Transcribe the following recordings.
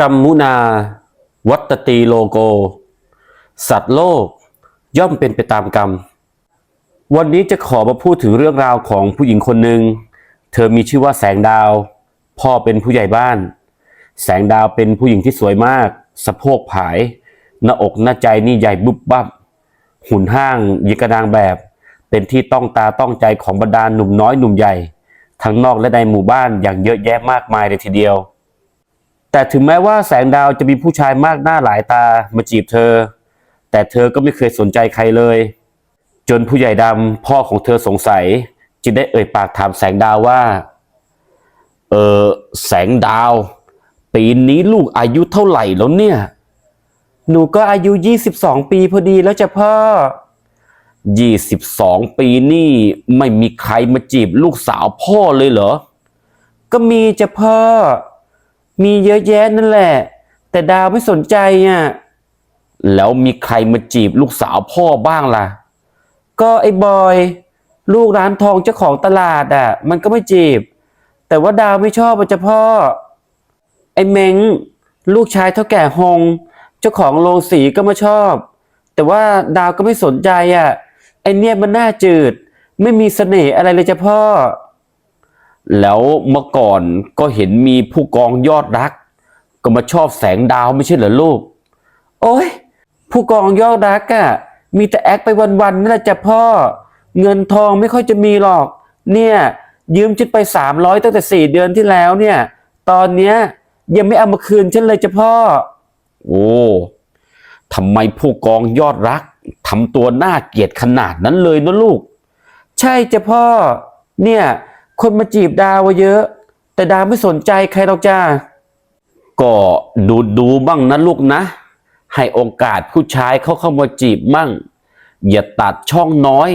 กัมมุนา วัตตีโลโก สัตว์โลก ย่อมเป็นไปตามกรรม วันนี้จะขอมาพูดถึงเรื่องราวของผู้หญิงคนหนึ่ง เธอมีชื่อว่าแสงดาว พ่อเป็นผู้ใหญ่บ้าน แสงดาวเป็นผู้หญิงที่สวยมาก สะโพกผาย หน้าอกหน้าใจนี่ใหญ่บุบบับ หุ่นห้างยิกระดางแบบ เป็นที่ต้องตาต้องใจของบรรดาหนุ่มน้อยหนุ่มใหญ่ ทั้งนอกและในหมู่บ้านอย่างเยอะแยะมากมายเลยทีเดียว แต่ถึงแม้ว่าแสงดาวจะมีผู้ชายมากหน้าหลายตามาจีบเธอ แต่เธอก็ไม่เคยสนใจใครเลย จนผู้ใหญ่ดำพ่อของเธอสงสัย จึงได้เอ่ยปากถามแสงดาวว่า เออแสงดาว ปีนี้ลูกอายุเท่าไหร่แล้วเนี่ย หนูก็อายุ 22 ปีพอดีแล้วจ้ะพ่อ 22 ปีนี่ไม่มีใครมาจีบลูกสาวพ่อเลยเหรอ ก็มีจ้ะพ่อ มีเยอะแยะนั่นแหละ แต่ดาวไม่สนใจอะแล้วมีใครมาจีบลูกสาวพ่อบ้างล่ะ ก็ไอ้บอย ลูกร้านทองเจ้าของตลาดอะ มันก็ไม่จีบ แต่ว่าดาวไม่ชอบอะจ้ะพ่อ ไอ้เม้งลูกชายเท่าแก่ฮงเจ้าของโรงสีก็มาชอบ แต่ว่าดาวก็ไม่สนใจอะไอเนี่ยมันน่าจืด ไม่มีเสน่ห์อะไรเลยจ้ะพ่อ แล้วเมื่อก่อนก็เห็นมีผู้กองยอดรัก ก็มาชอบแสงดาวไม่ใช่เหรอลูก โอ้ยผู้กองยอดรักอะ่ะ มีแต่แอคไปวันๆนั่นแหละจ้ะพ่อ เงินทองไม่ค่อยจะมีหรอก เนี่ย ยืมฉันไปสามร้อยตั้งแต่สี่เดือนที่แล้วเนี่ย ตอนเนี้ยยังไม่เอามาคืนฉันเลยจ้ะพ่อ โอ้ทำไมผู้กองยอดรักทำตัวน่าเกลียดขนาดนั้นเลยนะลูก ใช่จ้ะพ่อ เนี่ย คนมาจีบดาวเยอะ แต่ดาวไม่สนใจใครหรอกจ้าก็ดูดูบ้างนะลูกนะ ให้โอกาสผู้ชายเขาเข้ามาจีบมั่ง อย่าตัดช่องน้อย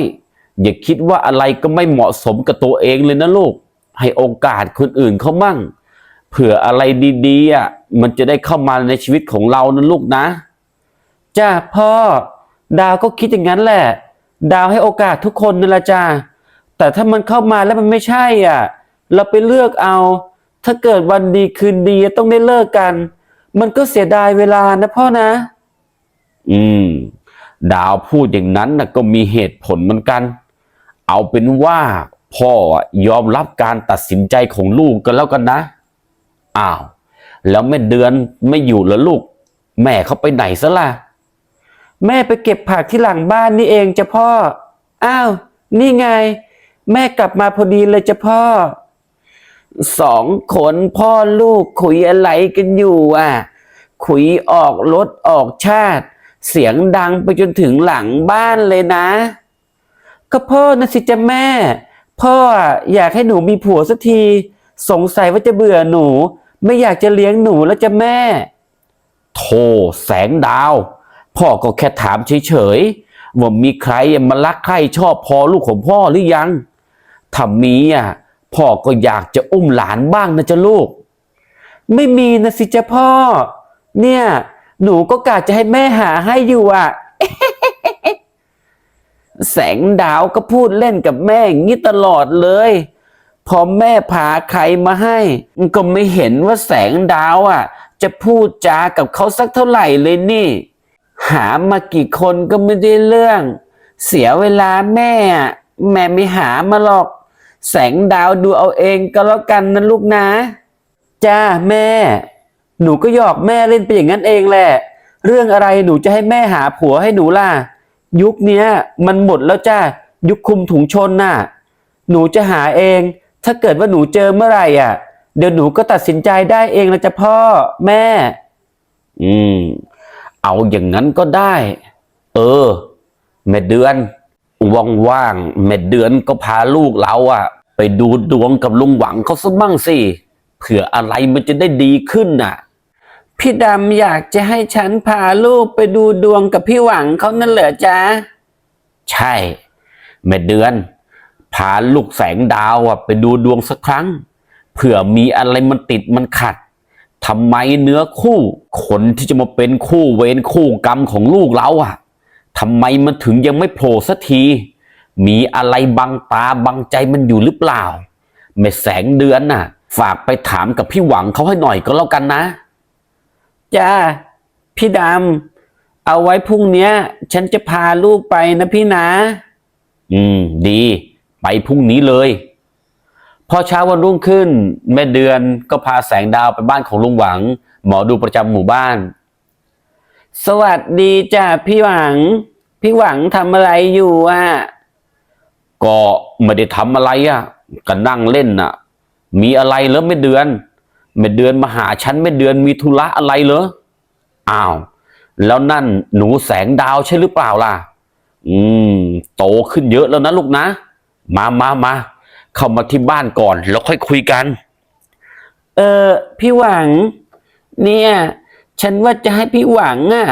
อย่าคิดว่าอะไรก็ไม่เหมาะสมกับตัวเองเลยนะลูก ให้โอกาสคนอื่นเขามั่ง เผื่ออะไรดีๆอะมันจะได้เข้ามาในชีวิตของเรานะลูกนะ จ้าพ่อ ดาวก็คิดอย่างนั้นแหละ ดาวให้โอกาสทุกคนนั่นละจ้า แต่ถ้ามันเข้ามาแล้วมันไม่ใช่อะ เราไปเลือกเอา ถ้าเกิดวันดีคืนดีต้องได้เลิกกัน มันก็เสียดายเวลานะพ่อนะ อืม ดาวพูดอย่างนั้นนะก็มีเหตุผลเหมือนกัน เอาเป็นว่าพ่ออะยอมรับการตัดสินใจของลูกกันแล้วกันนะ อ้าว แล้วแม่เดือนไม่อยู่แล้วลูก แม่เขาไปไหนซะล่ะ แม่ไปเก็บผักที่หลังบ้านนี่เองจ้ะพ่อ อ้าว นี่ไง แม่กลับมาพอดีเลยจ้ะพ่อสองคนพ่อลูกคุยอะไรกันอยู่อะ คุยออกรถออกชาติ เสียงดังไปจนถึงหลังบ้านเลยนะ ก็พ่อนะสิจ้ะแม่ พ่ออยากให้หนูมีผัวสักที สงสัยว่าจะเบื่อหนู ไม่อยากจะเลี้ยงหนูแล้วจ้ะแม่ โธ่แสงดาว พ่อก็แค่ถามเฉยๆว่ามีใครมารักใครชอบพอลูกของพ่อหรือยัง ถ้ามีอะพ่อก็อยากจะอุ้มหลานบ้างนะจ๊ะลูก ไม่มีนะสิจ๊ะพ่อ เนี่ย หนูก็กะจะให้แม่หาให้อยู่อะ แสงดาวก็พูดเล่นกับแม่งี้ตลอดเลย พอแม่พาใครมาให้ ก็ไม่เห็นว่าแสงดาวอะ จะพูดจากับเขาสักเท่าไหร่เลยนี่ หามากี่คนก็ไม่ได้เรื่อง เสียเวลาแม่อะแม่ไม่หามาหรอก แสงดาวดูเอาเองก็แล้วกันนะลูกนะ จ้าแม่ หนูก็หยอกแม่เล่นไปอย่างนั้นเองแหละ เรื่องอะไรหนูจะให้แม่หาผัวให้หนูล่ะ ยุคเนี้ยมันหมดแล้วจ้ายุคคุมถุงชนน่ะ หนูจะหาเอง ถ้าเกิดว่าหนูเจอเมื่อไหร่อะ เดี๋ยวหนูก็ตัดสินใจได้เองนะจ๊ะพ่อแม่ อืม เอาอย่างนั้นก็ได้ เออ แม่เดือนว่างๆแม่เดือนก็พาลูกเราอะ ไปดูดวงกับลุงหวังเขาสักบ้างสิเผื่ออะไรมันจะได้ดีขึ้นน่ะ พี่ดำอยากจะให้ฉันพาลูกไปดูดวงกับพี่หวังเขานั่นเหรอจ๊ะ ใช่แม่เดือน พาลูกแสงดาวอะไปดูดวงสักครั้ง เผื่อมีอะไรมันติดมันขัดทำไมเนื้อคู่คนที่จะมาเป็นคู่เวรคู่กรรมของลูกเราอะทำไมมันถึงยังไม่โผล่สักที มีอะไรบังตาบังใจมันอยู่หรือเปล่าแม่แสงเดือนน่ะ ฝากไปถามกับพี่หวังเขาให้หน่อยก็แล้วกันนะจ้าพี่ดำเอาไว้พรุ่งเนี้ยฉันจะพาลูกไปนะพี่นะ อืม ดี ไปพรุ่งนี้เลย พอเช้าวันรุ่งขึ้น แม่เดือนก็พาแสงดาวไปบ้านของลุงหวัง หมอดูประจำหมู่บ้าน สวัสดีจ้าพี่หวัง พี่หวังทำอะไรอยู่อะ ก็ไม่ได้ทำอะไรอะก็นั่งเล่นน่ะ มีอะไรเหรอไม่เดือนไม่เดือนมาหาฉันไม่เดือนมีธุระอะไรเหรออ้าว แล้วนั่นหนูแสงดาวใช่หรือเปล่าล่ะ อืม โตขึ้นเยอะแล้วนะลูกนะ มามามาเข้ามาที่บ้านก่อนแล้วค่อยคุยกัน เออพี่หวัง เนี่ย ฉันว่าจะให้พี่หวังอะ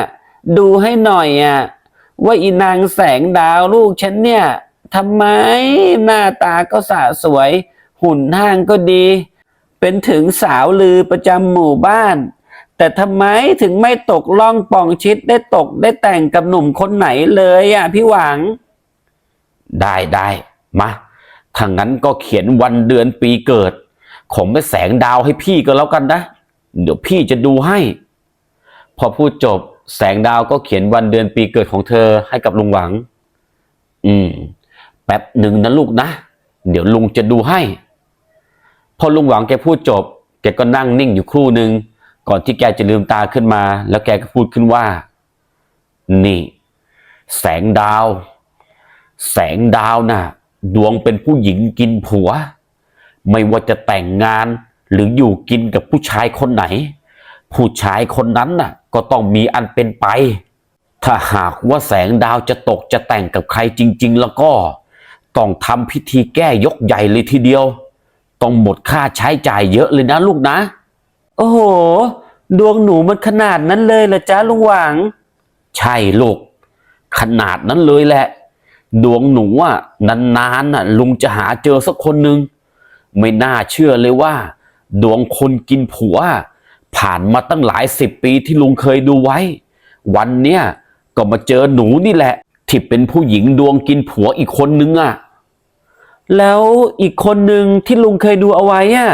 ดูให้หน่อยอะ ว่าอีนางแสงดาวลูกฉันเนี่ย ทำไมหน้าตาก็สะสวย หุ่นห้างก็ดี เป็นถึงสาวลือประจำหมู่บ้าน แต่ทำไมถึงไม่ตกล่องปองชิดได้ตกได้แต่งกับหนุ่มคนไหนเลยอะพี่หวัง ได้ได้มาถ้างั้นก็เขียนวันเดือนปีเกิด ของแม่แสงดาวให้พี่ก็แล้วกันนะ เดี๋ยวพี่จะดูให้ พอพูดจบแสงดาวก็เขียนวันเดือนปีเกิดของเธอให้กับลุงหวัง อืม แป๊บหนึ่งนะลูกนะ เดี๋ยวลุงจะดูให้ พอลุงหวังแกพูดจบ แกก็นั่งนิ่งอยู่ครู่หนึ่งก่อนที่แกจะลืมตาขึ้นมา แล้วแกก็พูดขึ้นว่า นี่ แสงดาว แสงดาวน่ะ ดวงเป็นผู้หญิงกินผัว ไม่ว่าจะแต่งงานหรืออยู่กินกับผู้ชายคนไหน ผู้ชายคนนั้นน่ะ ก็ต้องมีอันเป็นไป ถ้าหากว่าแสงดาวจะตกจะแต่งกับใครจริง ๆ แล้วก็ ต้องทำพิธีแก้ยกใหญ่เลยทีเดียว ต้องหมดค่าใช้จ่ายเยอะเลยนะลูกนะ โอ้โห ดวงหนูมันขนาดนั้นเลยเหรอจ๊ะลุงหวัง ใช่ลูก ขนาดนั้นเลยแหละ ดวงหนูอะนานๆน่ะ ลุงจะหาเจอสักคนหนึ่งไม่น่าเชื่อเลยว่า ดวงคนกินผัว ผ่านมาตั้งหลายสิบปีที่ลุงเคยดูไว้ วันเนี้ยก็มาเจอหนูนี่แหละที่เป็นผู้หญิงดวงกินผัวอีกคนนึงอะ แล้วอีกคนหนึ่งที่ลุงเคยดูเอาไว้อะ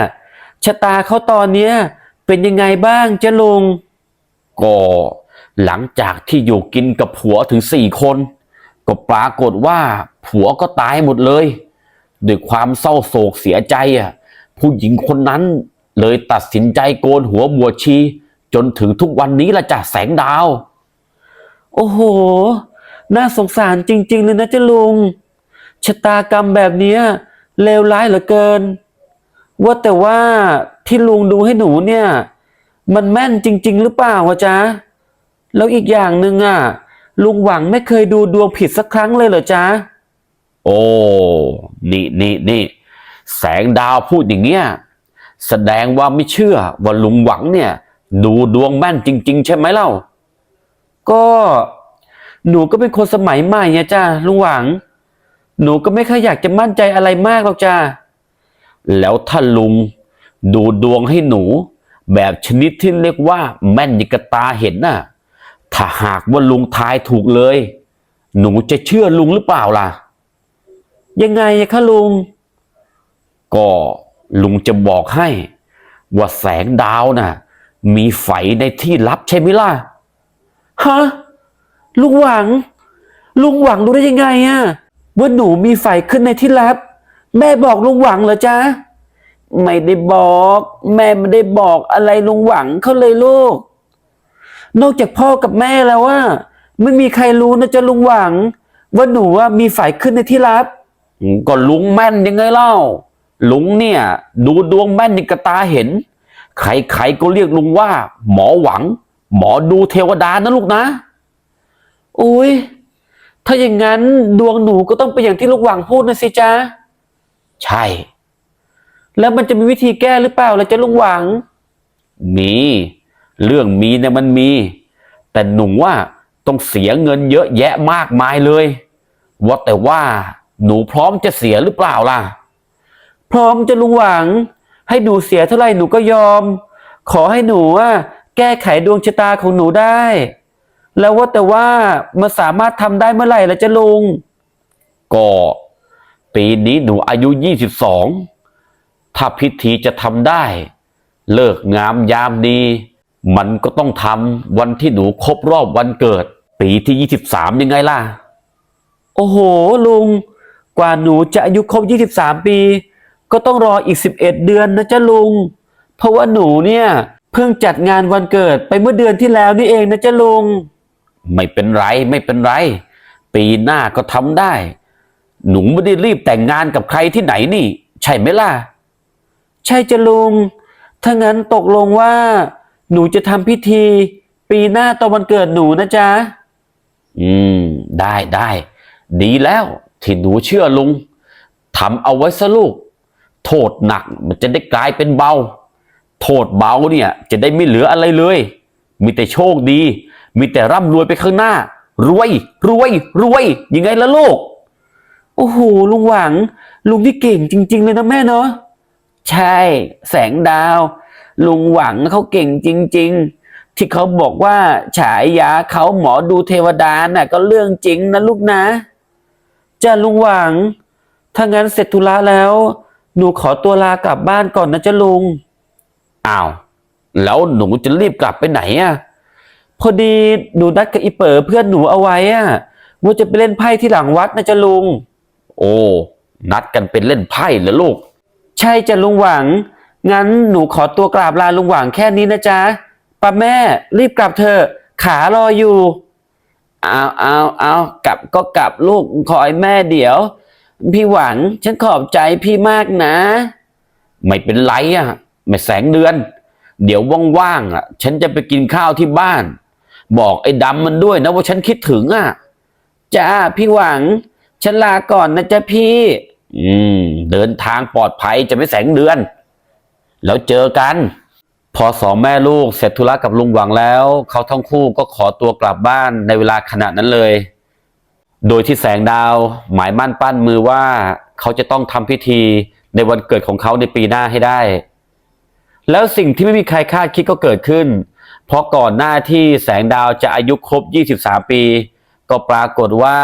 ชะตาเขาตอนเนี้ยเป็นยังไงบ้างจ๊ะลุงก็หลังจากที่อยู่กินกับผัวถึงสี่คน ก็ปรากฏว่าผัวก็ตายหมดเลยด้วยความเศร้าโศกเสียใจอะผู้หญิงคนนั้นเลยตัดสินใจโกนหัวบวชชี จนถึงทุกวันนี้ละจ้ะแสงดาว โอ้โห น่าสงสารจริง ๆ เลยนะจ๊ะลุง ชะตากรรมแบบนี้เลวร้ายเหลือเกิน ว่าแต่ว่าที่ลุงดูให้หนูเนี่ย มันแม่นจริง ๆ หรือเปล่าวะจ๊ะ แล้วอีกอย่างหนึ่งอะ ลุงหวังไม่เคยดูดวงผิดสักครั้งเลยเหรอจ๊ะ โอ้ นี่นี่นี่แสงดาวพูดอย่างเงี้ย แสดงว่าไม่เชื่อว่าลุงหวังเนี่ย ดูดวงแม่นจริง ๆ ใช่ไหมเล่า ก็หนูก็เป็นคนสมัยใหม่ไงจ้าลุงหวัง หนูก็ไม่ค่อยอยากจะมั่นใจอะไรมากหรอกจ้าแล้วถ้าลุงดูดวงให้หนู แบบชนิดที่เรียกว่า แม่นยิกตาเห็นน่ะ ถ้าหากว่าลุงทายถูกเลย หนูจะเชื่อลุงหรือเปล่าล่ะ ยังไงคะลุง ก็ลุงจะบอกให้ ว่าแสงดาวน่ะ มีไฝในที่ลับใช่ไหมล่ะ ฮะ ลุงหวัง ลุงหวังรู้ได้ยังไงอะ ว่าหนูมีไฝขึ้นในที่ลับ แม่บอกลุงหวังเหรอจ๊ะ ไม่ได้บอก แม่ไม่ได้บอกอะไรลุงหวังเขาเลยลูก นอกจากพ่อกับแม่แล้วว่า ไม่มีใครรู้นะจ๊ะลุงหวัง ว่าหนูว่ามีไฝขึ้นในที่ลับก็ลุงแม่นยังไงเล่า ลุงเนี่ย ดูดวงแม่นยังกระตาเห็น ใครๆก็เรียกลุงว่า หมอหวัง หมอดูเทวดานะลูกนะ อุ้ย ถ้าอย่างนั้นดวงหนูก็ต้องเป็นอย่างที่ลูกหวังพูดนะสิจ๊ะ ใช่ แล้วมันจะมีวิธีแก้หรือเปล่าล่ะจ๊ะลุงหวัง มี เรื่องมีเนี่ยมันมี แต่หนูว่าต้องเสียเงินเยอะแยะมากมายเลย ว่าแต่ว่า หนูพร้อมจะเสียหรือเปล่าล่ะ พร้อมจะลุงหวัง ให้หนูเสียเท่าไหร่หนูก็ยอม ขอให้หนูว่าแก้ไขดวงชะตาของหนูได้ แล้วว่าแต่ว่ามันสามารถทำได้เมื่อไหร่ละจ๊ะลุง ก็ปีนี้หนูอายุยี่สิบสองถ้าพิธีจะทำได้ เลิกงามยามดี มันก็ต้องทำวันที่หนูครบรอบวันเกิด ปีที่ยี่สิบสามยังไงล่ะ โอ้โห ลุง กว่าหนูจะอายุครบยี่สิบสามปี ก็ต้องรออีกสิบเอ็ดเดือนนะจ๊ะลุง เพราะว่าหนูเนี่ย เพิ่งจัดงานวันเกิดไปเมื่อเดือนที่แล้วนี่เองนะจ๊ะลุง ไม่เป็นไรไม่เป็นไร ปีหน้าก็ทำได้ หนูไม่ได้รีบแต่งงานกับใครที่ไหนนี่ ใช่ไหมล่ะ ใช่จ้ะลุง ถ้างั้นตกลงว่า หนูจะทำพิธี ปีหน้าตอนวันเกิดหนูนะจ๊ะ อืม ได้ได้ดีแล้ว ที่หนูเชื่อลุงทำเอาไว้ซะลูก โทษหนักมันจะได้กลายเป็นเบา โทษเบาเนี่ย จะได้ไม่เหลืออะไรเลย มีแต่โชคดี มีแต่ร่ำรวยไปข้างหน้า รวย รวย รวย ยังไงล่ะลูก โอ้โห ลุงหวัง ลุงที่เก่งจริง ๆ เลยนะแม่เนาะ ใช่ แสงดาว ลุงหวังเขาเก่งจริง ๆ ที่เขาบอกว่าฉายาเขาหมอดูเทวดาน่ะ ก็เรื่องจริงนะลูกนะ จ้าลุงหวัง ถ้างั้นเสร็จธุระแล้ว หนูขอตัวลากลับบ้านก่อนนะจ้าลุง อ้าว แล้วหนูจะรีบกลับไปไหนอะ พอดีหนูนัดกับอีเป๋อเพื่อนหนูเอาไว้อะว่าจะไปเล่นไพ่ที่หลังวัดนะจ้าลุง โอ้ นัดกันเป็นเล่นไพ่เหรอลูก ใช่จ้ะลุงหวัง งั้นหนูขอตัวกราบลาลุงหวังแค่นี้นะจ๊ะป้าแม่รีบกลับเถอะขารออยู่ เอาเอาเอากลับก็กลับลูกขอให้แม่เดี๋ยว พี่หวังฉันขอบใจพี่มากนะ ไม่เป็นไรอะ ไม่แสงเดือน เดี๋ยวว่างๆอะ ฉันจะไปกินข้าวที่บ้าน บอกไอ้ดำมันด้วยนะว่าฉันคิดถึงอะจ้าพี่หวัง ฉันลาก่อนนะจ๊ะพี่ อืม เดินทางปลอดภัยจะไม่แสงเดือน แล้วเจอกัน พอสองแม่ลูกเสร็จธุระกับลุงหวังแล้ว เขาทั้งคู่ก็ขอตัวกลับบ้านในเวลาขณะนั้นเลย โดยที่แสงดาวหมายมั่นปั้นมือว่า เขาจะต้องทำพิธีในวันเกิดของเขาในปีหน้าให้ได้ แล้วสิ่งที่ไม่มีใครคาดคิดก็เกิดขึ้น เพราะก่อนหน้าที่แสงดาวจะอายุครบ 23 ปี ก็ปรากฏว่า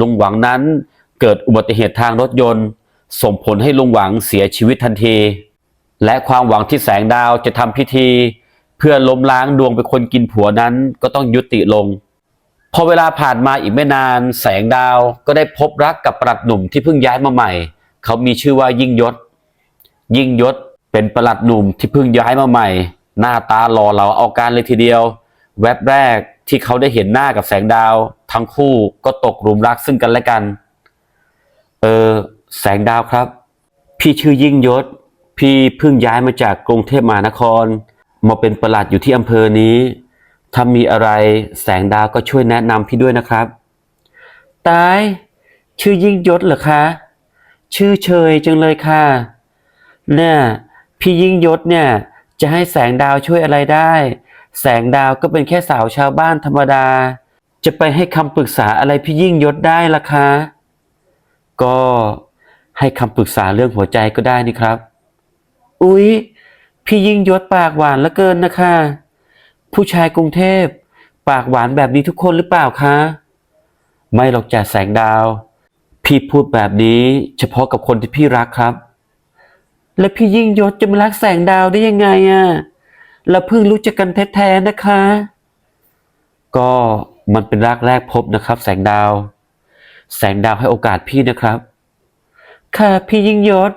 ลุงหวังนั้นเกิดอุบัติเหตุทางรถยนต์ ส่งผลให้ลุงหวังเสียชีวิตทันที และความหวังที่แสงดาวจะทำพิธี เพื่อล้มล้างดวงเป็นคนกินผัวนั้นก็ต้องยุติลงพอเวลาผ่านมาอีกไม่นาน แสงดาวก็ได้พบรักกับปลัดหนุ่มที่เพิ่งย้ายมาใหม่ เขามีชื่อว่ายิ่งยศ ยิ่งยศเป็นปลัดหนุ่มที่เพิ่งย้ายมาใหม่ หน้าตาหล่อเหลาเอาการเลยทีเดียว แวบแรกที่เขาได้เห็นหน้ากับแสงดาว ทั้งคู่ก็ตกหลุมรักซึ่งกันและกัน เออแสงดาวครับ พี่ชื่อยิ่งยศ พี่เพิ่งย้ายมาจากกรุงเทพมหานคร มาเป็นประหลัดอยู่ที่อำเภอนี้ ถ้ามีอะไรแสงดาวก็ช่วยแนะนำพี่ด้วยนะครับตายชื่อยิ่งยศเหรอคะชื่อเชยจังเลยค่ะเนี่ยพี่ยิ่งยศเนี่ย จะให้แสงดาวช่วยอะไรได้ แสงดาวก็เป็นแค่สาวชาวบ้านธรรมดา จะไปให้คำปรึกษาอะไรพี่ยิ่งยศได้ล่ะคะ ก็ให้คำปรึกษาเรื่องหัวใจก็ได้นี่ครับ อุ๊ย พี่ยิ่งยศปากหวานเหลือเกินนะคะ ผู้ชายกรุงเทพ ปากหวานแบบนี้ทุกคนหรือเปล่าคะ ไม่หรอกจ่าแสงดาว พี่พูดแบบนี้เฉพาะกับคนที่พี่รักครับ แล้วพี่ยิ่งยศจะมารักแสงดาวได้ยังไงอะ่ะเราเพิ่งรู้จักกันแท้ๆนะคะ ก็มันเป็นรักแรกพบนะครับ แสงดาว แสงดาวให้โอกาสพี่นะครับ ค่ะพี่ยิ่งยศ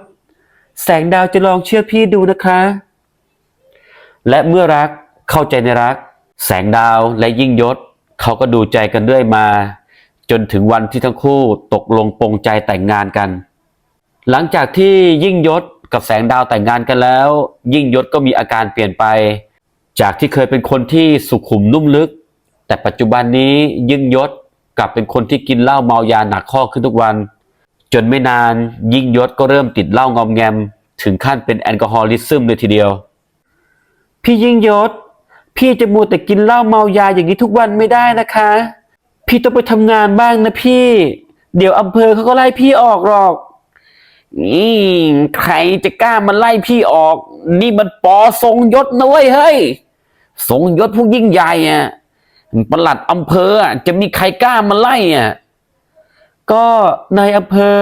แสงดาวจะลองเชื่อพี่ดูนะคะ และเมื่อรักเข้าใจในรัก แสงดาวและยิ่งยศ เขาก็ดูใจกันเรื่อยมา จนถึงวันที่ทั้งคู่ตกลงปรงใจแต่งงานกัน หลังจากที่ยิ่งยศ กับแสงดาวแต่งงานกันแล้ว ยิ่งยศก็มีอาการเปลี่ยนไป จากที่เคยเป็นคนที่สุขุมนุ่มลึก แต่ปัจจุบันนี้ยิ่งยศกลับเป็นคนที่กินเหล้าเมายาหนักข้อขึ้นทุกวัน จนไม่นานยิ่งยศก็เริ่มติดเหล้างอมแงม ถึงขั้นเป็นแอลกอฮอลิซึมเลยทีเดียว พี่ยิ่งยศ พี่จะมัวแต่กินเหล้าเมายาอย่างนี้ทุกวันไม่ได้นะคะ พี่ต้องไปทำงานบ้างนะพี่ เดี๋ยวอำเภอเขาก็ไล่พี่ออกหรอก นี่ใครจะกล้ามาไล่พี่ออก นี่มันปอทรงยศนะเว้ยเฮ้ยทรงยศผู้ยิ่งใหญ่อะประหลัดอำเภออะจะมีใครกล้ามาไล่อะก็นายอำเภอ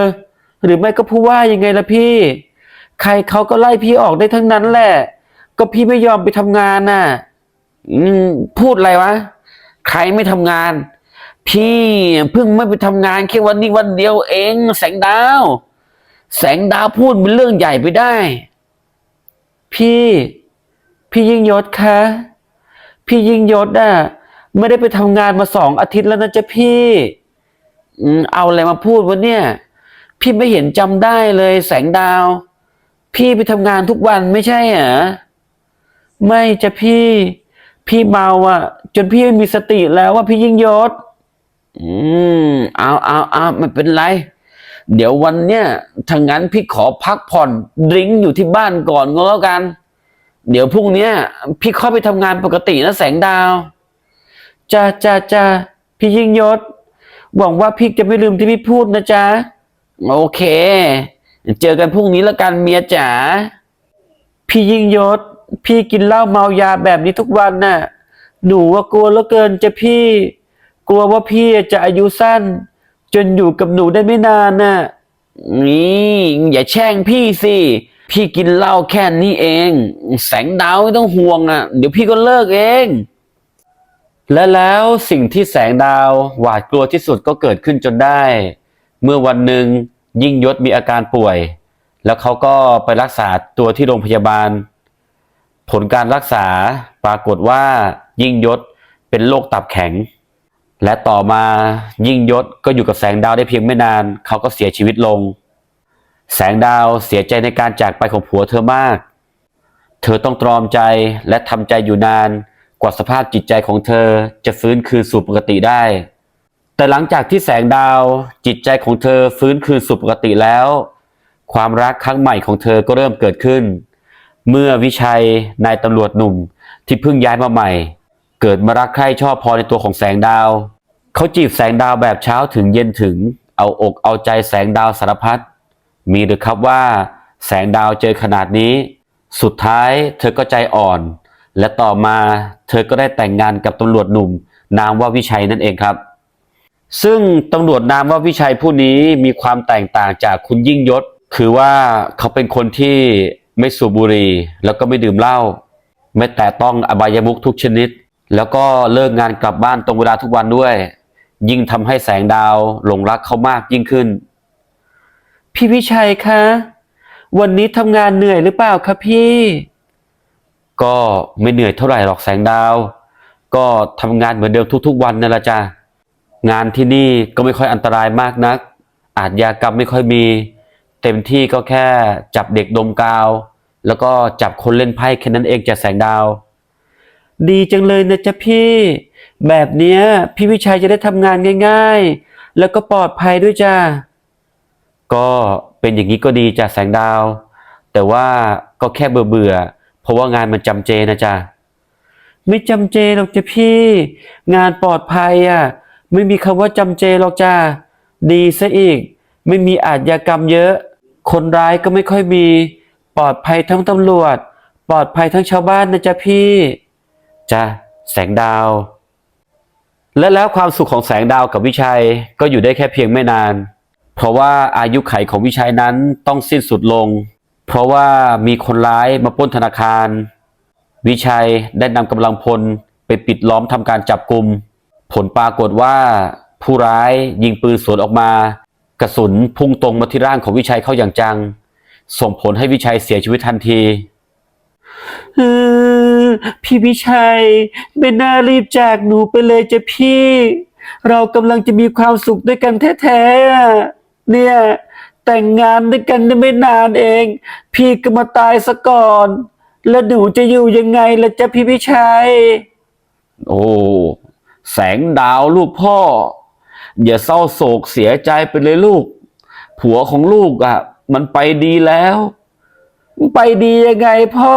หรือไม่ก็ผู้ว่ายังไงล่ะพี่ ใครเขาก็ไล่พี่ออกได้ทั้งนั้นแหละ ก็พี่ไม่ยอมไปทำงานน่ะพูดอะไรวะ ใครไม่ทำงาน พี่เพิ่งไม่ไปทำงานแค่วันนี้วันเดียวเอง แสงดาว แสงดาวพูดเป็นเรื่องใหญ่ไปได้ พี่ พี่ยิ่งยศคะพี่ยิ่งยศอะไม่ได้ไปทำงานมาสองอาทิตย์แล้วนะจ๊ะพี่เอาอะไรมาพูดวะเนี่ย พี่ไม่เห็นจำได้เลย แสงดาว พี่ไปทำงานทุกวันไม่ใช่เหรอไม่จะพี่ พี่เมาอะ จนพี่ไม่มีสติแล้วว่าพี่ยิ่งยศ อืม เอาเอาเอาไม่เป็นไร เดี๋ยววันเนี้ยถ้างั้นพี่ขอพักผ่อนดริ้งอยู่ที่บ้านก่อนก็แล้วกัน เดี๋ยวพรุ่งเนี้ย พี่เข้าไปทำงานปกตินะแสงดาวจ้าจ้าจ้าพี่ยิ่งยศ หวังว่าพี่จะไม่ลืมที่พี่พูดนะจ๊ะ โอเค เจอกันพรุ่งนี้แล้วกันเมียจ๋าพี่ยิ่งยศ พี่กินเหล้าเมายาแบบนี้ทุกวันน่ะ หนูว่ากลัวเหลือเกินจะพี่ กลัวว่าพี่จะอายุสั้น จนอยู่กับหนูได้ไม่นานน่ะนี่อย่าแช่งพี่สิ พี่กินเหล้าแค่นี้เอง แสงดาวไม่ต้องห่วงอะ เดี๋ยวพี่ก็เลิกเอง และแล้วสิ่งที่แสงดาวหวาดกลัวที่สุดก็เกิดขึ้นจนได้ เมื่อวันหนึ่งยิ่งยศมีอาการป่วย แล้วเขาก็ไปรักษาตัวที่โรงพยาบาล ผลการรักษาปรากฏว่ายิ่งยศเป็นโรคตับแข็ง และต่อมายิ่งยศก็อยู่กับแสงดาวได้เพียงไม่นาน เขาก็เสียชีวิตลง แสงดาวเสียใจในการจากไปของผัวเธอมาก เธอต้องตรอมใจและทำใจอยู่นาน กว่าสภาพจิตใจของเธอจะฟื้นคืนสู่ปกติได้ แต่หลังจากที่แสงดาวจิตใจของเธอฟื้นคืนสู่ปกติแล้ว ความรักครั้งใหม่ของเธอก็เริ่มเกิดขึ้น เมื่อวิชัยนายตำรวจหนุ่มที่เพิ่งย้ายมาใหม่ เกิดมารักใคร่ชอบพอในตัวของแสงดาว เขาจีบแสงดาวแบบเช้าถึงเย็นถึง เอาอกเอาใจแสงดาวสารพัดมีหรือครับว่า แสงดาวเจอขนาดนี้ สุดท้ายเธอก็ใจอ่อน และต่อมาเธอก็ได้แต่งงานกับตำรวจหนุ่ม นามว่าวิชัยนั่นเองครับ ซึ่งตำรวจนามว่าวิชัยผู้นี้มีความแตกต่างจากคุณยิ่งยศ คือว่าเขาเป็นคนที่ไม่สูบบุหรี่แล้วก็ไม่ดื่มเหล้าไม่แต่ต้องอบายมุขทุกชนิด แล้วก็เลิกงานกลับบ้านตรงเวลาทุกวันด้วย ยิ่งทำให้แสงดาวหลงรักเขามากยิ่งขึ้น พี่วิชัยคะ วันนี้ทำงานเหนื่อยหรือเปล่าคะพี่ ก็ไม่เหนื่อยเท่าไหร่หรอกแสงดาว ก็ทำงานเหมือนเดิมทุกๆ วันนั่นละจ้ะงานที่นี่ก็ไม่ค่อยอันตรายมากนัก อาจยากรรมไม่ค่อยมี เต็มที่ก็แค่จับเด็กดมกาว แล้วก็จับคนเล่นไพ่แค่นั้นเองจะแสงดาว ดีจังเลยนะจ๊ะพี่ แบบเนี้ยพี่วิชัยจะได้ทำงานง่าย ๆ แล้วก็ปลอดภัยด้วยจ้าก็เป็นอย่างนี้ก็ดีจ้ะแสงดาว แต่ว่าก็แค่เบื่อๆเพราะว่างานมันจำเจนะจ๊ะไม่จำเจหรอกจ้ะพี่ งานปลอดภัยอะไม่มีคำว่าจำเจหรอกจ้าดีซะอีก ไม่มีอาชญากรรมเยอะ คนร้ายก็ไม่ค่อยมี ปลอดภัยทั้งตำรวจ ปลอดภัยทั้งชาวบ้านนะจ๊ะพี่จ้ะแสงดาว และแล้วความสุขของแสงดาวกับวิชัยก็อยู่ได้แค่เพียงไม่นาน เพราะว่าอายุไขของวิชัยนั้นต้องสิ้นสุดลง เพราะว่ามีคนร้ายมาป้นธนาคาร วิชัยได้นำกำลังพลไปปิดล้อมทำการจับกลุ่มผลปรากฏว่าผู้ร้ายยิงปืนสวนออกมา กระสุนพุ่งตรงมาที่ร่างของวิชัยเข้าอย่างจัง ส่งผลให้วิชัยเสียชีวิตทันที เออพี่วิชัยไม่น่ารีบจากหนูไปเลยจ้ะพี่ เรากำลังจะมีความสุขด้วยกันแท้ๆอะเนี่ย แต่งงานด้วยกันได้ไม่นานเอง พี่ก็มาตายซะก่อน แล้วหนูจะอยู่ยังไงล่ะจ๊ะพี่วิชัย โอ้แสงดาวลูกพ่อ อย่าเศร้าโศกเสียใจไปเลยลูก ผัวของลูกอะ มันไปดีแล้ว ไปดียังไงพ่อ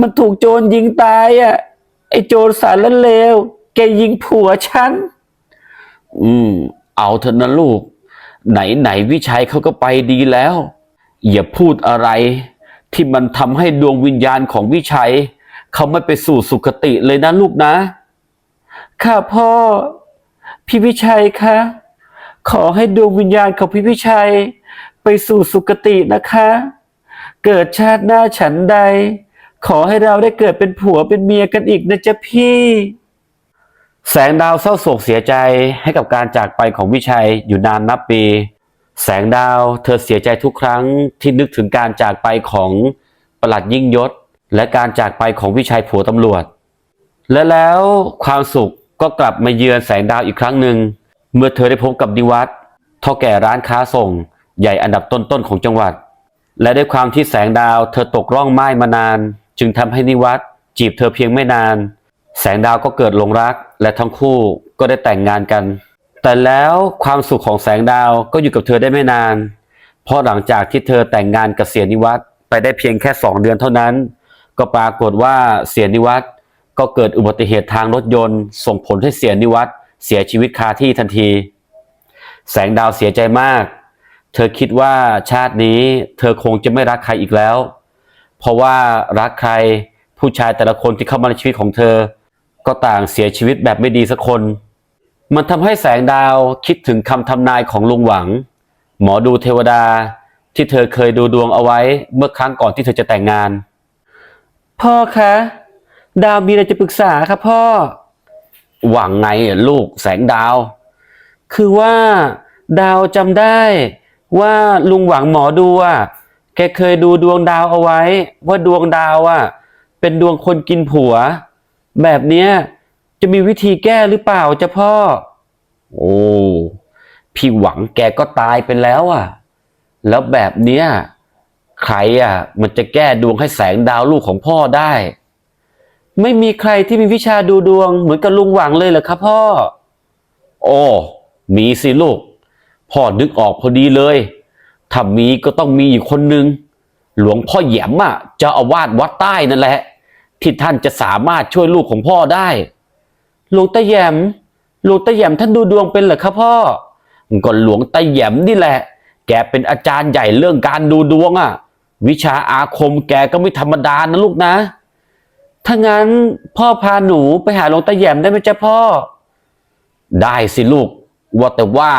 มันถูกโจรยิงตายอะ ไอ้โจรสารเลว แกยิงผัวฉัน อืม เอาเถอะนะลูก ไหนไหนวิชัยเขาก็ไปดีแล้ว อย่าพูดอะไร ที่มันทำให้ดวงวิญญาณของวิชัย เขาไม่ไปสู่สุคติเลยนะลูกนะ ค่ะพ่อ พี่วิชัยคะ ขอให้ดวงวิญญาณของพี่วิชัย ไปสู่สุคตินะคะ เกิดชาติหน้าฉันใด ขอให้เราได้เกิดเป็นผัวเป็นเมียกันอีกนะจ๊ะพี่ แสงดาวเศร้าโศกเสียใจให้กับการจากไปของวิชัยอยู่นานนับปี แสงดาวเธอเสียใจทุกครั้งที่นึกถึงการจากไปของประหลัดยิ่งยศ และการจากไปของวิชัยผัวตำรวจ และแล้วความสุขก็กลับมาเยือนแสงดาวอีกครั้งหนึ่ง เมื่อเธอได้พบกับนิวัตท่าแก่ร้านค้าส่ง ใหญ่อันดับต้นๆของจังหวัด และด้วยความที่แสงดาวเธอตกร่องไม้มานาน จึงทำให้นิวัตจีบเธอเพียงไม่นาน แสงดาวก็เกิดหลงรัก และทั้งคู่ก็ได้แต่งงานกัน แต่แล้วความสุขของแสงดาวก็อยู่กับเธอได้ไม่นาน เพราะหลังจากที่เธอแต่งงานกับเสียนิวัตไปได้เพียงแค่สองเดือนเท่านั้น ก็ปรากฏว่าเสียนิวัตก็เกิดอุบัติเหตุทางรถยนต์ ส่งผลให้เสียนิวัตเสียชีวิตคาที่ทันที แสงดาวเสียใจมาก เธอคิดว่าชาตินี้เธอคงจะไม่รักใครอีกแล้ว เพราะว่ารักใครผู้ชายแต่ละคนที่เข้ามาในชีวิตของเธอ ก็ต่างเสียชีวิตแบบไม่ดีสักคน มันทำให้แสงดาวคิดถึงคำทำนายของลุงหวัง หมอดูเทวดาที่เธอเคยดูดวงเอาไว้เมื่อครั้งก่อนที่เธอจะแต่งงาน พ่อคะ ดาวมีอะไรจะปรึกษาครับพ่อ หวังไงอะลูกแสงดาว คือว่าดาวจำได้ว่าลุงหวังหมอดูอะ แกเคยดูดวงดาวเอาไว้ ว่าดวงดาวอะ เป็นดวงคนกินผัว แบบเนี้ยจะมีวิธีแก้หรือเปล่าจ๊ะพ่อ โอ้พี่หวังแกก็ตายไปแล้วอะ แล้วแบบเนี้ยใครอะ มันจะแก้ดวงให้แสงดาวลูกของพ่อได้ ไม่มีใครที่มีวิชาดูดวงเหมือนกับลุงหวังเลยเหรอครับพ่อ โอ้มีสิลูก พ่อนึกออกพอดีเลย ถ้ามีก็ต้องมีอีกคนนึงหลวงพ่อแยมอะจ้าอาวาสวัดใต้นั่นแหละ ที่ท่านจะสามารถช่วยลูกของพ่อได้ หลวงตาแยม หลวงตาแยมท่านดูดวงเป็นเหรอครับพ่อก็หลวงตาแยมนี่แหละ แกเป็นอาจารย์ใหญ่เรื่องการดูดวงอะวิชาอาคมแกก็ไม่ธรรมดานะลูกนะ ถ้างั้นพ่อพาหนูไปหาหลวงตาแยมได้ไหมจ๊ะพ่อ ได้สิลูก ว่าแต่ว่า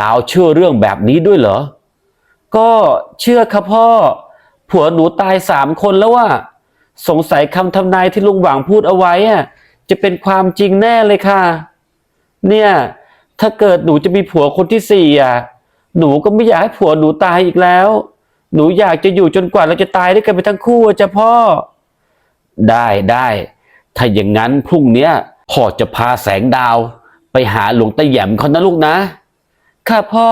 ดาวเชื่อเรื่องแบบนี้ด้วยเหรอ ก็เชื่อครับพ่อ ผัวหนูตายสามคนแล้วว่าสงสัยคำทำนายที่ลุงหวังพูดเอาไว้อะจะเป็นความจริงแน่เลยค่ะ เนี่ย ถ้าเกิดหนูจะมีผัวคนที่สี่อะ หนูก็ไม่อยากให้ผัวหนูตายอีกแล้ว หนูอยากจะอยู่จนกว่าเราจะตายด้วยกันไปทั้งคู่จ้ะพ่อ ได้ได้ ถ้าอย่างนั้นพรุ่งเนี้ยพ่อจะพาแสงดาว ไปหาหลวงตาแหยมเขานะลูกนะ ค่ะพ่อ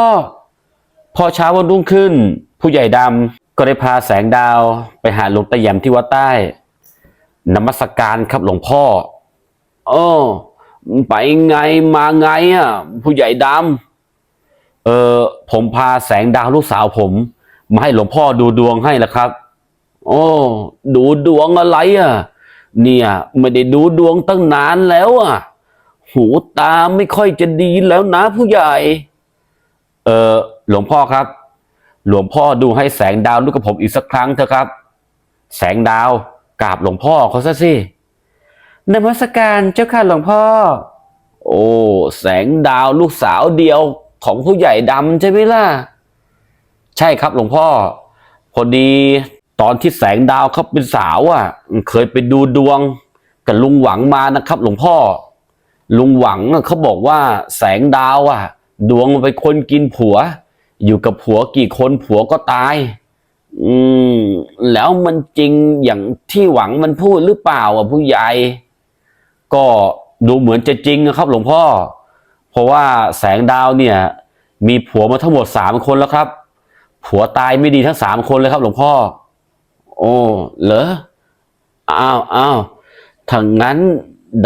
พอเช้าวันรุ่งขึ้น ผู้ใหญ่ดำก็ได้พาแสงดาวไปหาหลวงตาแยมที่วัดใต้นมัสการครับหลวงพ่อเออไปไงมาไงอะ ผู้ใหญ่ดำเออผมพาแสงดาวลูกสาวผม มาให้หลวงพ่อดูดวงให้ละครับ โอ้ดูดวงอะไรอะ เนี่ย ไม่ได้ดูดวงตั้งนานแล้วอะ หูตาไม่ค่อยจะดีแล้วนะผู้ใหญ่ เออหลวงพ่อครับ หลวงพ่อดูให้แสงดาวลูกกับผมอีกสักครั้งเถอะครับ แสงดาวกราบหลวงพ่อเขาซะสินมัสการเจ้าค่ะหลวงพ่อ โอ้แสงดาวลูกสาวเดียวของผู้ใหญ่ดำใช่ไหมล่ะ ใช่ครับหลวงพ่อ พอดีตอนที่แสงดาวเขาเป็นสาวอะ เคยไปดูดวงกับลุงหวังมานะครับ หลวงพ่อ ลุงหวังเขาบอกว่าแสงดาวอะ ดวงมันเป็นคนกินผัว อยู่กับผัวกี่คนผัวก็ตาย อืม แล้วมันจริงอย่างที่หวังมันพูดหรือเปล่าอะผู้ใหญ่ ก็ดูเหมือนจะจริงนะครับ หลวงพ่อ เพราะว่าแสงดาวเนี่ย มีผัวมาทั้งหมดสามคนแล้วครับ ผัวตายไม่ดีทั้งสามคนเลยครับ หลวงพ่อ โอ้เหรออ้าวอ้าวถ้างั้น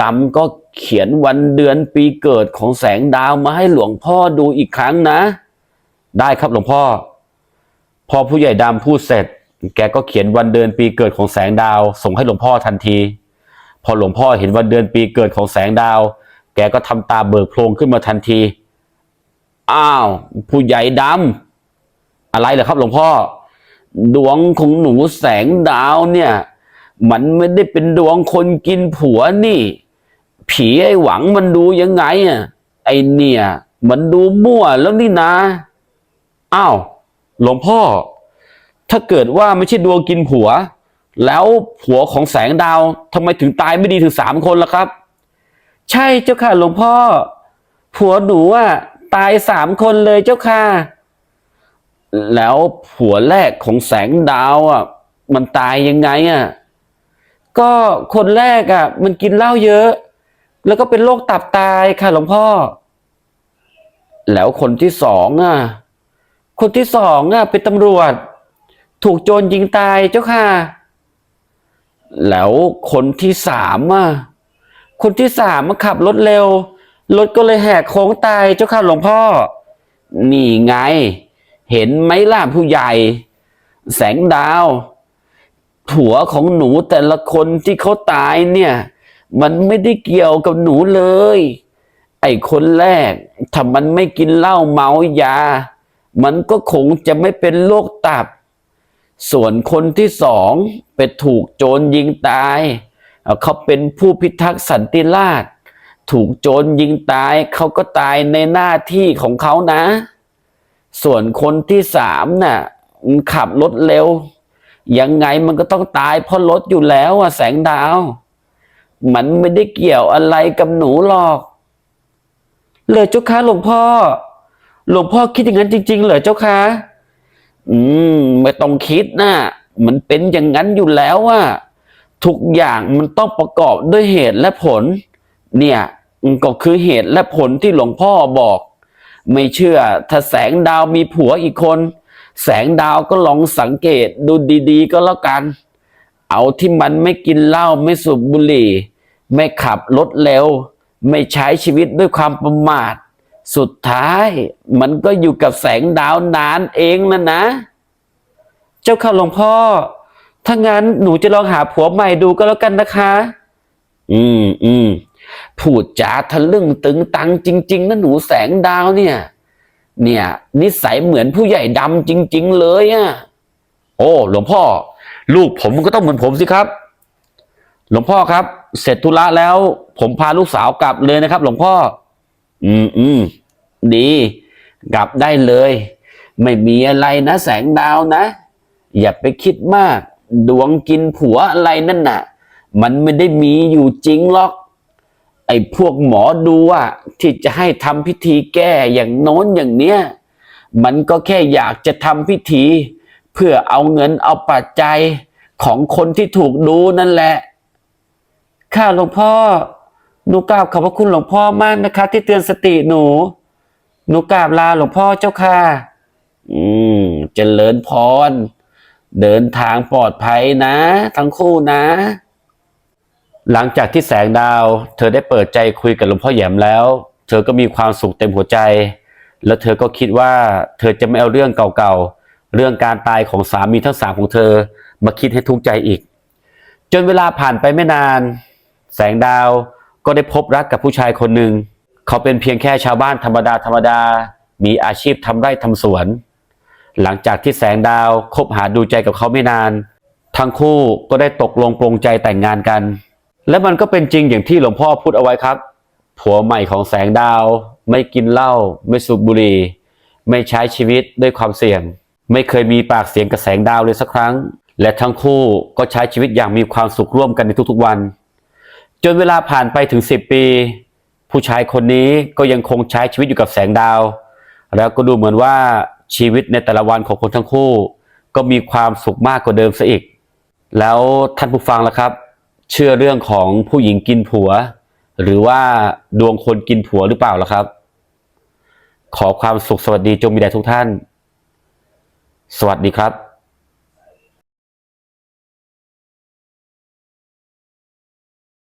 ดำก็ เขียนวันเดือนปีเกิดของแสงดาวมาให้หลวงพ่อดูอีกครั้งนะ ได้ครับหลวงพ่อ พอผู้ใหญ่ดำพูดเสร็จ แกก็เขียนวันเดือนปีเกิดของแสงดาว ส่งให้หลวงพ่อทันที พอหลวงพ่อเห็นวันเดือนปีเกิดของแสงดาว แกก็ทำตาเบิกโพลงขึ้นมาทันที อ้าว ผู้ใหญ่ดำอะไรเหรอครับหลวงพ่อ ดวงของหนูแสงดาวเนี่ย มันไม่ได้เป็นดวงคนกินผัวนี่ ผีไอ้หวังมันดูยังไงอะไอเนี่ย มันดูมั่วแล้วนี่นะอ้าวหลวงพ่อ ถ้าเกิดว่าไม่ใช่ดวงกินผัว แล้วผัวของแสงดาวทำไมถึงตายไม่ดีถึงสามคนล่ะครับ ใช่เจ้าค่ะหลวงพ่อ ผัวหนูอะตายสามคนเลยเจ้าค่ะ แล้วผัวแรกของแสงดาวอะ มันตายยังไงอะ ก็คนแรกอะ มันกินเหล้าเยอะ แล้วก็เป็นโรคตับตายค่ะหลวงพ่อ แล้วคนที่สองอะ คนที่สองอะ เป็นตำรวจ ถูกโจรยิงตายเจ้าค่ะ แล้วคนที่สามอะ คนที่สามมาขับรถเร็ว รถก็เลยแหกโค้งตายเจ้าค่ะหลวงพ่อ นี่ไง เห็นไหมล่ะผู้ใหญ่ แสงดาว ผัวของหนูแต่ละคนที่เขาตายเนี่ย มันไม่ได้เกี่ยวกับหนูเลย ไอ้คนแรก ถ้ามันไม่กินเหล้าเมายา มันก็คงจะไม่เป็นโรคตับ ส่วนคนที่สองไปถูกโจรยิงตาย เขาเป็นผู้พิทักษ์สันติราษฎร์ถูกโจรยิงตายเขาก็ตายในหน้าที่ของเขานะ ส่วนคนที่สามน่ะขับรถเร็ว ยังไงมันก็ต้องตายเพราะรถอยู่แล้วอะแสงดาว มันไม่ได้เกี่ยวอะไรกับหนูหรอก เลยเจ้าค่ะหลวงพ่อ หลวงพ่อคิดอย่างนั้นจริง ๆ เหรอเจ้าค่ะอืม ไม่ต้องคิดนะมันเป็นอย่างนั้นอยู่แล้วว่าทุกอย่างมันต้องประกอบด้วยเหตุและผล เนี่ยก็คือเหตุและผลที่หลวงพ่อบอก ไม่เชื่อถ้าแสงดาวมีผัวอีกคน แสงดาวก็ลองสังเกตดูดี ๆ ก็แล้วกัน เอาที่มันไม่กินเหล้าไม่สูบบุหรี่ ไม่ขับรถเร็ว ไม่ใช้ชีวิตด้วยความประมาท สุดท้ายมันก็อยู่กับแสงดาวนานเองนะนะ เจ้าค่ะหลวงพ่อ ถ้างั้นหนูจะลองหาผัวใหม่ดูก็แล้วกันนะคะ อืมอืมพูดจาทะลึ่งตึงตังจริง ๆนะหนูแสงดาวเนี่ย เนี่ย นิสัยเหมือนผู้ใหญ่ดำจริง ๆ เลยอะ โอ้ หลวงพ่อ ลูกผมก็ต้องเหมือนผมสิครับ หลวงพ่อครับ เสร็จธุระแล้ว ผมพาลูกสาวกลับเลยนะครับ หลวงพ่อ อืมอืมดี กลับได้เลย ไม่มีอะไรนะ แสงดาวนะ อย่าไปคิดมาก ดวงกินผัวอะไรนั่นน่ะ มันไม่ได้มีอยู่จริงหรอก ไอ้พวกหมอดูอะที่จะให้ทำพิธีแก้อย่างโน้นอย่างเนี้ย มันก็แค่อยากจะทำพิธี พื่อเอาเงินเอาปัจจัยของคนที่ถูกดูนั่นแหละ ค่ะหลวงพ่อ หนูกราบขอบพระคุณหลวงพ่อมากนะคะ ที่เตือนสติหนู หนูกราบลาหลวงพ่อเจ้าค่ะ อืมจเจริญพร เดินทางปลอดภัยนะ ทั้งคู่นะ หลังจากที่แสงดาว เธอได้เปิดใจคุยกับหลวงพ่อแยมแล้ว เธอก็มีความสุขเต็มหัวใจ แล้วเธอก็คิดว่า เธอจะไม่เอาเรื่องเก่าๆ เรื่องการตายของสามีทั้งสามของเธอมาคิดให้ทุกข์ใจอีก จนเวลาผ่านไปไม่นาน แสงดาวก็ได้พบรักกับผู้ชายคนหนึ่ง เขาเป็นเพียงแค่ชาวบ้านธรรมดาธรรมดา มีอาชีพทำไร่ทำสวน หลังจากที่แสงดาวคบหาดูใจกับเขาไม่นาน ทั้งคู่ก็ได้ตกลงปรงใจแต่งงานกัน และมันก็เป็นจริงอย่างที่หลวงพ่อพูดเอาไว้ครับ ผัวใหม่ของแสงดาว ไม่กินเหล้าไม่สูบบุหรี่ ไม่ใช้ชีวิตด้วยความเสี่ยง ไม่เคยมีปากเสียงกับแสงดาวเลยสักครั้ง และทั้งคู่ก็ใช้ชีวิตอย่างมีความสุขร่วมกันในทุกๆวัน จนเวลาผ่านไปถึง 10 ปี ผู้ชายคนนี้ก็ยังคงใช้ชีวิตอยู่กับแสงดาว แล้วก็ดูเหมือนว่าชีวิตในแต่ละวันของคนทั้งคู่ ก็มีความสุขมากกว่าเดิมซะอีก แล้วท่านผู้ฟังล่ะครับ เชื่อเรื่องของผู้หญิงกินผัว หรือว่าดวงคนกินผัวหรือเปล่าล่ะครับ ขอความสุขสวัสดีจงมีแด่ทุกท่าน สวัสดีครับ